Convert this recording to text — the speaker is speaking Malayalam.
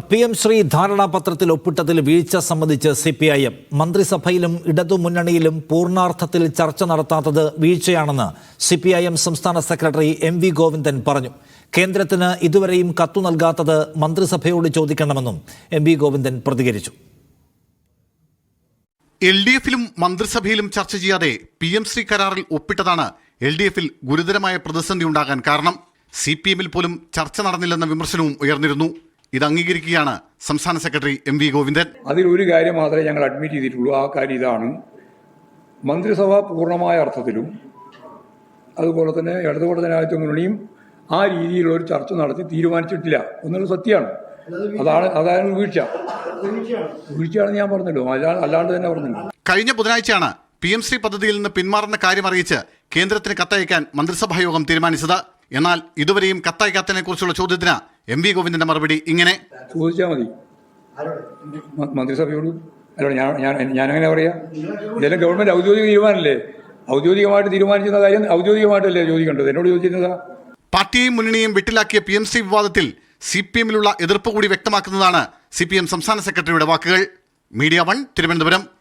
പി എം ശ്രീ ധാരണാപത്രത്തിൽ ഒപ്പിട്ടതിൽ വീഴ്ച സംബന്ധിച്ച് സി പി ഐ എം. മന്ത്രിസഭയിലും ഇടതുമുന്നണിയിലും പൂർണാർത്ഥത്തിൽ ചർച്ച നടത്താത്തത് വീഴ്ചയാണെന്ന് സി പി ഐ എം സംസ്ഥാന സെക്രട്ടറി എം വി ഗോവിന്ദൻ പറഞ്ഞു. കേന്ദ്രത്തിന് ഇതുവരെയും കത്തു നൽകാത്തത് മന്ത്രിസഭയോട് ചോദിക്കണമെന്നും എം വി ഗോവിന്ദൻ പ്രതികരിച്ചു. എൽ ഡി എഫിലും മന്ത്രിസഭയിലും ചർച്ച ചെയ്യാതെ പി എം ശ്രീ കരാറിൽ ഒപ്പിട്ടതാണ് എൽ ഡി എഫിൽ ഗുരുതരമായ പ്രതിസന്ധി ഉണ്ടാകാൻ കാരണം. സി പി എമ്മിൽ പോലും ചർച്ച നടന്നില്ലെന്ന വിമർശനവും ഉയർന്നിരുന്നു. ഇത് അംഗീകരിക്കുകയാണ് സംസ്ഥാന സെക്രട്ടറി എം വി ഗോവിന്ദൻ. അതിൽ ഒരു കാര്യം മാത്രമേ ഞങ്ങൾ അഡ്മിറ്റ് ചെയ്തിട്ടുള്ളൂ. ആ കാര്യം ഇതാണ്. മന്ത്രിസഭ പൂർണമായ അർത്ഥത്തിലും അതുപോലെ തന്നെ ഇടതുപക്ഷ ജനാധിപത്യ മുന്നണിയും ആ രീതിയിലുള്ള ഒരു ചർച്ച നടത്തി തീരുമാനിച്ചിട്ടില്ല. എന്നുള്ള സത്യമാണ്. അതാണ് അതാണ് വീഴ്ച. വീഴ്ചയാണെന്ന് ഞാൻ പറഞ്ഞല്ലോ. അല്ലാ- അല്ലാണ്ട് തന്നെ പറഞ്ഞല്ലോ. കഴിഞ്ഞ ബുധനാഴ്ചയാണ് പി എം ശ്രീ പദ്ധതിയിൽ നിന്ന് പിന്മാറുന്ന കാര്യം അറിയിച്ച് കേന്ദ്രത്തിന് കത്തയക്കാൻ മന്ത്രിസഭാ യോഗം തീരുമാനിച്ചത്. എന്നാൽ ഇതുവരെയും കത്തയക്കാത്തതിനെ കുറിച്ചുള്ള ചോദ്യത്തിന് എം വി ഗോവിന്ദന്റെ മറുപടി ഇങ്ങനെ. ചോദിച്ചാൽ മതി. മന്ത്രിസഭയോട്. ഞാൻ ഞാൻ ഞാനങ്ങനെ പറയാ? ഇതെല്ലാം ഗവൺമെന്റ് ഔദ്യോഗിക തീരുമാനമല്ലേ ഔദ്യോഗികമായിട്ട് തീരുമാനിക്കുന്ന കാര്യം ഔദ്യോഗികമായിട്ടല്ലേ ചോദിക്കേണ്ടത്? എന്നോട് ചോദിച്ചിരുന്നതാ. പാർട്ടിയെയും മുന്നണിയും വിട്ടിലാക്കിയ പി എം സി വിവാദത്തിൽ സി പി എമ്മിലുള്ള എതിർപ്പ് കൂടി വ്യക്തമാക്കുന്നതാണ് സി പി എം സംസ്ഥാന സെക്രട്ടറിയുടെ വാക്കുകൾ. Media one Thiruvananthapuram.